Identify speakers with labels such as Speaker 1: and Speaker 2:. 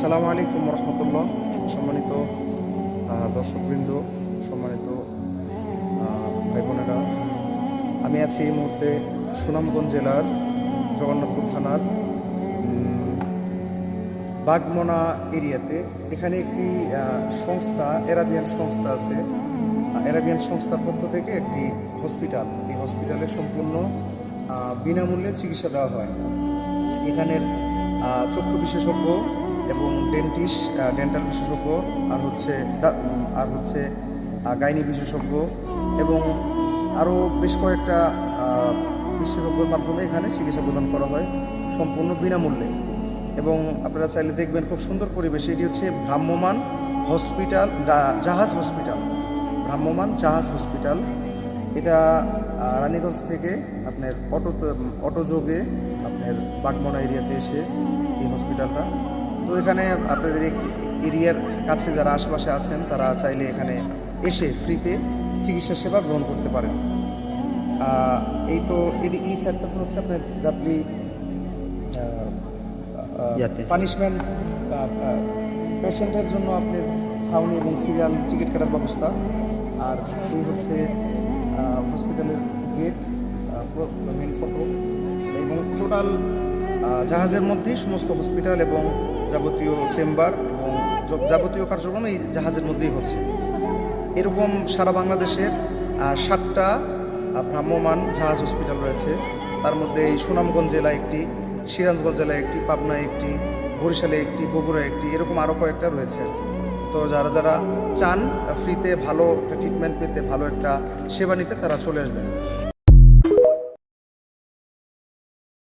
Speaker 1: আসসালামু আলাইকুম রহমতুল্লাহ। সম্মানিত দর্শকবৃন্দ সম্মানিত ভাই বোনেরা আমি আছি এই মুহূর্তে সুনামগঞ্জ জেলার জগন্নাথপুর থানার বাগমনা এরিয়াতে। এখানে একটি সংস্থা এরাবিয়ান সংস্থা আছে। আহ, এরাবিয়ান সংস্থার পক্ষ থেকে একটি হসপিটাল। এই হসপিটালে সম্পূর্ণ বিনামূল্যে চিকিৎসা দেওয়া হয়। এখানের চক্ষু বিশেষজ্ঞ এবং ডেন্টিস্ট ডেন্টাল বিশেষজ্ঞ আর হচ্ছে আর হচ্ছে গাইনি বিশেষজ্ঞ এবং আরও বেশ কয়েকটা বিশেষজ্ঞর মাধ্যমে এখানে চিকিৎসা প্রদান করা হয় সম্পূর্ণ বিনামূল্যে। এবং আপনারা চাইলে দেখবেন খুব সুন্দর পরিবেশ এটি হচ্ছে ভ্রাম্যমান হসপিটাল জাহাজ হসপিটাল। ভ্রাম্যমান জাহাজ হসপিটাল। এটা রানীগঞ্জ থেকে আপনার অটো অটো যোগে আপনার বাগমনা এরিয়াতে এসে এই হসপিটালটা তো এখানে আপনাদের এরিয়ার কাছে যারা আশেপাশে আছেন তারা চাইলে এখানে এসে ফ্রিতে চিকিৎসা সেবা গ্রহণ করতে পারেন। এই তো এই সাইডটাতে হচ্ছে আপনার যাত্রী
Speaker 2: যাত্রী।
Speaker 1: পানিশমেন্ট পেশেন্টের জন্য আপনার ছাউনি এবং সিরিয়াল টিকিট কাটার ব্যবস্থা। আর এই হচ্ছে হসপিটালের গেট মেন ফটো এবং টোটাল জাহাজের মধ্যেই সমস্ত হসপিটাল এবং যাবতীয় চেম্বার এবং যাবতীয় কার্যক্রম এই জাহাজের মধ্যেই হচ্ছে। এরকম সারা বাংলাদেশের সাতটা ভ্রাম্যমান জাহাজ হসপিটাল রয়েছে। তার মধ্যে এই সুনামগঞ্জ জেলায় একটি, সিরাজগঞ্জ জেলায় একটি, পাবনায় একটি, বরিশালে একটি, বগুড়ায় একটি, এরকম আরও কয়েকটা রয়েছে তো যারা যারা চান ফ্রিতে ভালো একটা ট্রিটমেন্ট পেতে, ভালো একটা সেবা নিতে, তারা চলে আসবেন।